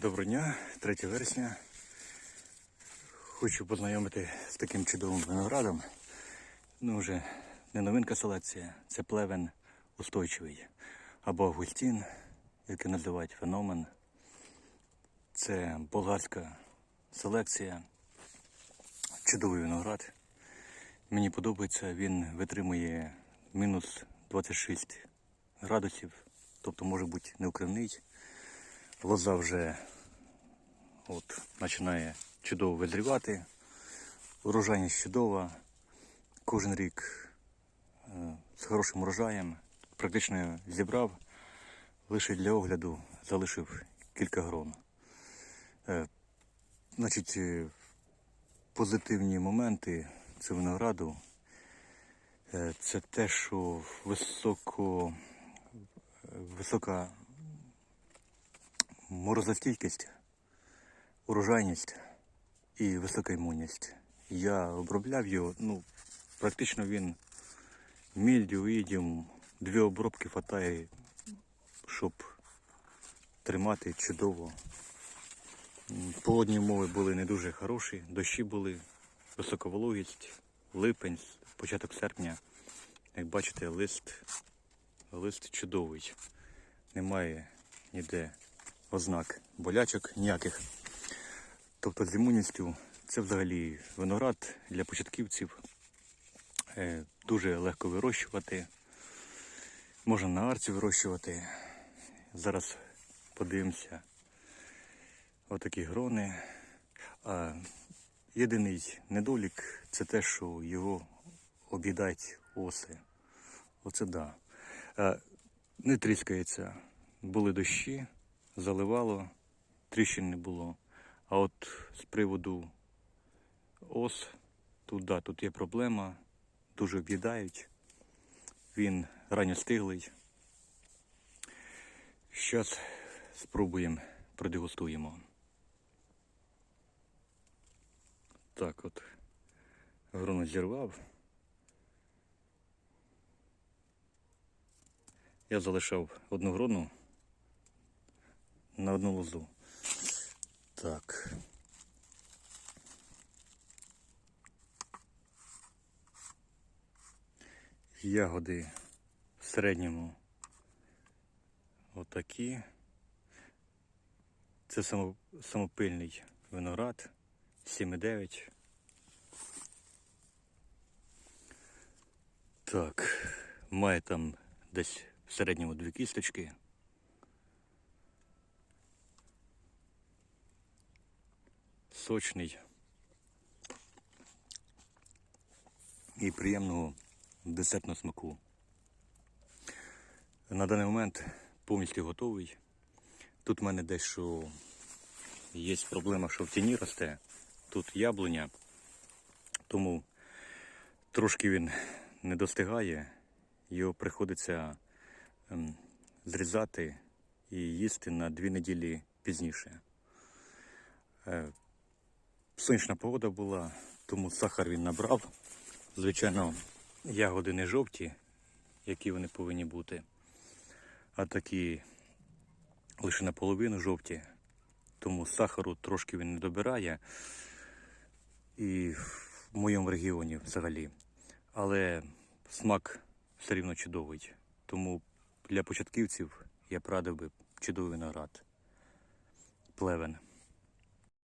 Доброго дня, 3 вересня. Хочу познайомити з таким чудовим виноградом. Ну, вже не новинка селекція, це плевен устойчивий. Або Агустін, який називають феномен. Це болгарська селекція. Чудовий виноград. Мені подобається, він витримує мінус 26 градусів, тобто може бути неукривний. Лоза вже от, починає чудово визрівати. Урожайність чудова. Кожен рік е, з хорошим урожаєм. Практично зібрав, лише для огляду залишив кілька грон. Е, значить, е, позитивні моменти цього винограду це те, що високо, висока морозостійкість, урожайність і висока імунність. Я обробляв його, ну, практично він мільдю, ідім, дві обробки хватає, щоб тримати чудово. Погодні умови були не дуже хороші, дощі були, висока вологість, липень, початок серпня. Як бачите, лист, лист чудовий. Немає ніде ознак болячок ніяких. Тобто з імунністю це взагалі виноград для початківців. Е, Дуже легко вирощувати. Можна на арці вирощувати. Зараз подивимося. Отакі грони. А єдиний недолік це те, що його об'їдають оси. Оце да. Не тріскається. Були дощі, заливало, тріщин не було. А от з приводу ос, тут, да, тут є проблема, дуже об'їдають. Він ранньостиглий. Зараз спробуємо, продегустуємо. Так от, грону зірвав. Я залишав одну грону на одну лозу. Так. Ягоди в середньому отакі. Це самопильний виноград 7,9. Так, має там десь в середньому дві кісточки. Сочний і приємного десертного смаку. На даний момент повністю готовий. Тут в мене дещо є проблема, що в тіні росте. Тут яблуня, тому трошки він не достигає, його приходиться ем, зрізати і їсти на дві неділі пізніше. Сонячна погода була, тому сахар він набрав. Звичайно, ягоди не жовті, які вони повинні бути, а такі лише наполовину жовті, тому сахару трошки він не добирає. І в моєму регіоні взагалі. Але смак все рівно чудовий. Тому для початківців я б радив би чудовий виноград. Плевен.